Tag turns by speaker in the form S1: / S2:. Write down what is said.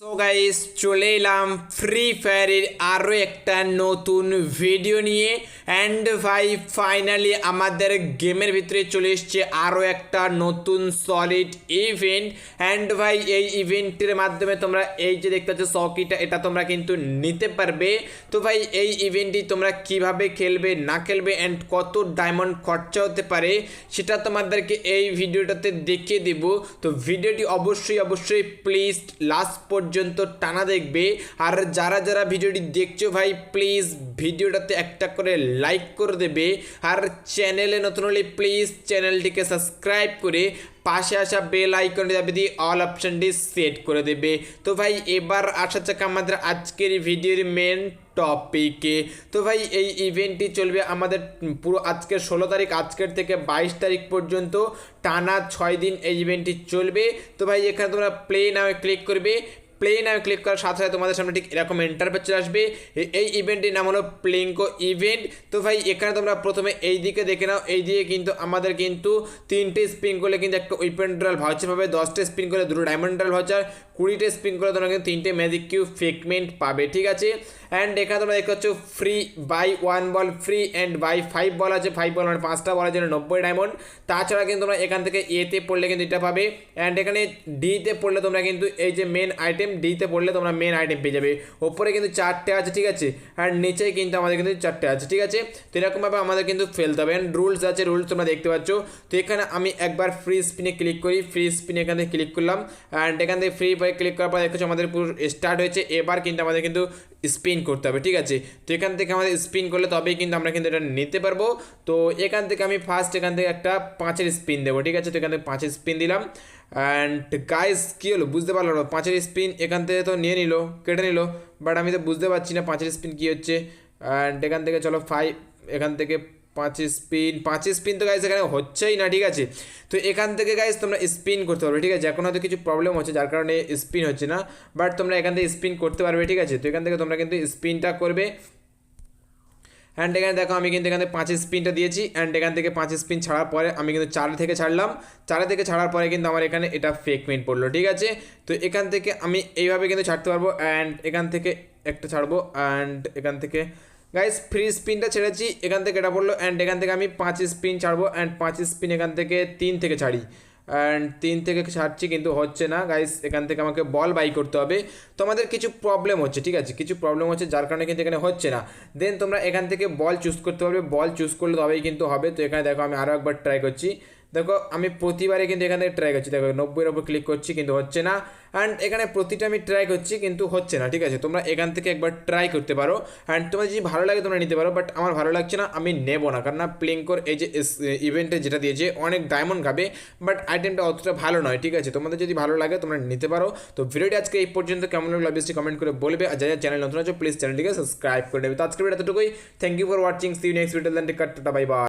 S1: So guys চলে এলাম free ফায়ারের আরও একটা নতুন ভিডিও নিয়ে। অ্যান্ড ভাই ফাইনালি আমাদের গেমের ভিতরে চলে এসছে আরও একটা নতুন সলিড ইভেন্ট অ্যান্ড ভাই, এই ইভেন্টের মাধ্যমে তোমরা এই যে দেখতে পাচ্ছ সকিটা এটা তোমরা কিন্তু নিতে পারবে। তো ভাই, এই ইভেন্টটি তোমরা কীভাবে খেলবে, না খেলবে অ্যান্ড কত ডায়মন্ড খরচা হতে পারে, সেটা তোমাদেরকে এই ভিডিওটাতে দেখিয়ে দেব। তো ভিডিওটি অবশ্যই অবশ্যই প্লিজ লাস্ট পর্যন্ত টানা দেখবে। আর যারা যারা ভিডিওটি দেখছ ভাই প্লিজ ভিডিওটাতে একটা করে লাইক করে দেবে। আর চ্যানেলে নতুন হলে প্লিজ চ্যানেলটিকে সাবস্ক্রাইব করে পাশে আসা বেল আইকনটি দাবি দিয়ে অল অপশনটি সেট করে দেবে। তো ভাই, এবার আসা যাক আমাদের আজকের ভিডিওর মেন টপিকে তো ভাই, এই ইভেন্টটি চলবে আমাদের পুরো আজকের ষোলো তারিখ, আজকের থেকে বাইশ তারিখ পর্যন্ত টানা ছয় দিন এই ইভেন্টটি চলবে। তো ভাই, এখানে তোমরা প্লে নামে ক্লিক করবে। প্লে নামে ক্লিক করার সাথে সাথে তোমাদের সামনে ঠিক এরকম এন্টারপেজ চলে আসবে। এই ইভেন্টটির নাম হলো প্লিঙ্কো ইভেন্ট তো ভাই, এখানে তোমরা প্রথমে এই দিকে দেখে নাও। এই দিকে কিন্তু আমাদের কিন্তু তিনটে স্পিন করলে কিন্তু একটা উইপেন ড্রাল ভাউচার পাবে দশটা স্পিন করলে দুটো ডায়মন্ড ড্রাল ভাউচার কুড়িটা স্পিন করলে তোমরা কিন্তু তিনটে ম্যাজিক কিউ ফেকমেন্ট পাবে, ঠিক আছে? অ্যান্ড এখানে তোমরা দেখতে পাচ্ছ free buy one ball free and buy five ball আছে ফাইভ বল মানে পাঁচটা বলের জন্য নব্বই ডায়মন্ড তাছাড়া কিন্তু তোমরা এখান থেকে এতে পড়লে কিন্তু এটা পাবে। অ্যান্ড এখানে ডিতে পড়লে তোমরা কিন্তু এই যে মেন আইটেম ডিতে পড়লে তোমরা মেন আইটেম পেয়ে যাবে। ওপরে কিন্তু চারটে আছে, ঠিক আছে? অ্যান্ড নিচেই কিন্তু আমাদের কিন্তু চারটে আছে, ঠিক আছে? তো এরকমভাবে আমাদের কিন্তু ফেলতে হবে। অ্যান্ড রুলস আছে রুলস তোমরা দেখতে পাচ্ছ। তো এখানে আমি একবার ফ্রি স্পিনে ক্লিক করি ফ্রি স্পিনে এখান থেকে ক্লিক করলাম। অ্যান্ড এখান থেকে ফ্রি পরে ক্লিক করার পর দেখছ আমাদের পুরো স্টার্ট হয়েছে। এবার কিন্তু আমাদের কিন্তু স্পিন করতে হবে, ঠিক আছে? তো এখান থেকে আমাদের স্পিন করলে তবেই কিন্তু আমরা কিন্তু এটা নিতে পারব। তো এখান থেকে আমি ফার্স্ট এখান থেকে একটা পাঁচের স্পিন দেবো, ঠিক আছে? তো এখান থেকে পাঁচের স্পিন দিলাম। অ্যান্ড গাইস কী হলো? বুঝতে পারলাম না। পাঁচের স্পিন এখান থেকে তো নিয়ে নিল, কেটে নিল। বাট আমি তো বুঝতে পারছি না পাঁচের স্পিন কী হচ্ছে। অ্যান্ড এখান থেকে চলো ফাইভ এখান থেকে পাঁচ স্পিন পাঁচ স্পিন তো গাইস এখানে হচ্ছেই না, ঠিক আছে? তো এখান থেকে গাইস তোমরা স্পিন করতে পারবে, ঠিক আছে? এখন হয়তো কিছু প্রবলেম হচ্ছে, যার কারণে স্পিন হচ্ছে না বাট তোমরা এখান থেকে স্পিন করতে পারবে, ঠিক আছে? তো এখান থেকে তোমরা কিন্তু স্পিনটা করবে। অ্যান্ড এখানে দেখো, আমি কিন্তু এখান থেকে পাঁচ স্পিনটা দিয়েছি অ্যান্ড এখান থেকে পাঁচ স্পিন ছাড়ার পরে আমি কিন্তু চার থেকে ছাড়লাম। চার থেকে ছাড়ার পরে কিন্তু আমার এখানে এটা ফেক মিন পড়ল, ঠিক আছে? তো এখান থেকে আমি এইভাবে কিন্তু ছাড়তে পারব অ্যান্ড এখান থেকে একটা ছাড়বো অ্যান্ড এখান থেকে গাইস ফ্রি স্পিনটা ছেড়েছি, এখান থেকে এটা পড়ল অ্যান্ড এখান থেকে আমি পাঁচ স্পিন ছাড়বো অ্যান্ড পাঁচ স্পিন এখান থেকে তিন থেকে ছাড়ি। অ্যান্ড তিন থেকে ছাড়ছি কিন্তু হচ্ছে না গাইস এখান থেকে আমাকে বল বাই করতে হবে। তো আমাদের কিছু প্রবলেম হচ্ছে, ঠিক আছে? কিছু প্রবলেম হচ্ছে, যার কারণে কিন্তু এখানে হচ্ছে না। দেন তোমরা এখান থেকে বল চুজ করতে পারবে বল চুজ করলে তবেই কিন্তু হবে। তো এখানে দেখো আমি আরও একবার ট্রাই করছি। দেখো, আমি প্রতিবারে কিন্তু এখান থেকে ট্রাই করছি। দেখো, নব্বইয়ের ওপর ক্লিক করছি, কিন্তু হচ্ছে না। অ্যান্ড এখানে প্রতিটা আমি ট্রাই করছি, কিন্তু হচ্ছে না, ঠিক আছে? তোমরা এখান থেকে একবার ট্রাই করতে পারো। অ্যান্ড তোমার যদি ভালো লাগে, তোমরা নিতে পারো। বাট আমার ভালো লাগছে না, আমি নেব না। কারণ প্লেঙ্কোর এই যে ইভেন্টে যেটা দিয়েছে, অনেক ডায়মন্ড খাবে। বাট আইটেমটা অতটা ভালো নয়, ঠিক আছে? তোমাদের যদি ভালো লাগে, তোমরা নিতে পারো। তো ভিডিওটি আজকে এই পর্যন্ত। কেমন লাগল অবভিয়াসলি কমেন্ট করে বলবে। আর যারা চ্যানেল নতুন আছে প্লিজ চ্যানেলটিকে সাবস্ক্রাইব করে দেবে তো আজকের ভিডিও এতটুকুই। Thank you for watching see next video then bye bye